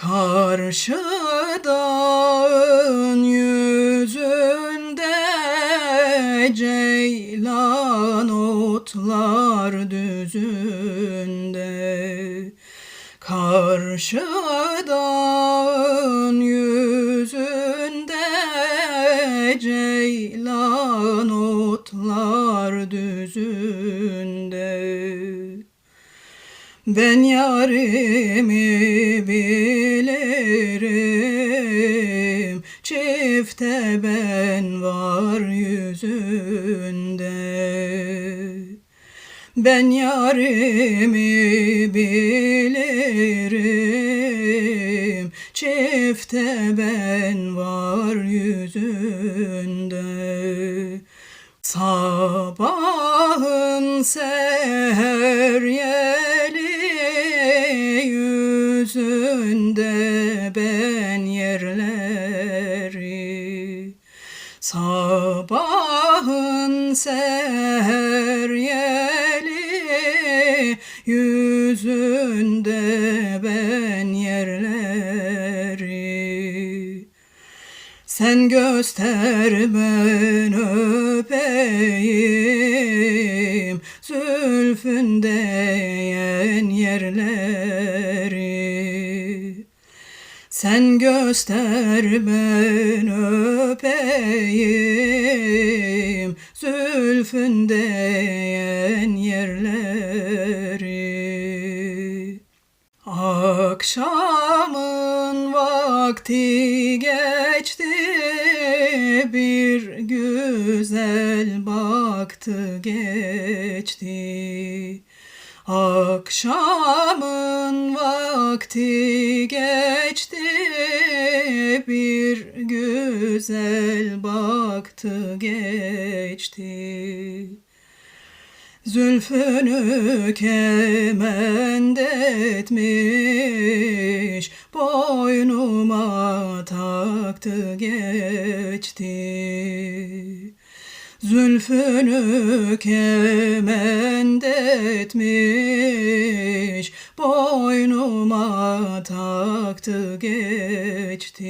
Karşı dağın yüzünde ceylan otlar düzünde. Karşı dağın yüzünde ceylan otlar düzünde. Ben yarimi bilirim Çifte ben var yüzünde. Ben yarimi bilirim Çifte ben var yüzünde. Sabahın Sabahın seher yeli yüzünde ben yerleri. Sen göster ben öpeyim Zülfünde yen yerleri Sen göster ben öpeyim Zülfünde yen yerleri. Akşamın vakti geçti bir güzel baktı geçti Akşamın vakti geçti bir güzel baktı geçti Zülfünü kement etmiş, boynuma taktı geçti. Zülfünü kement etmiş, boynuma taktı geçti.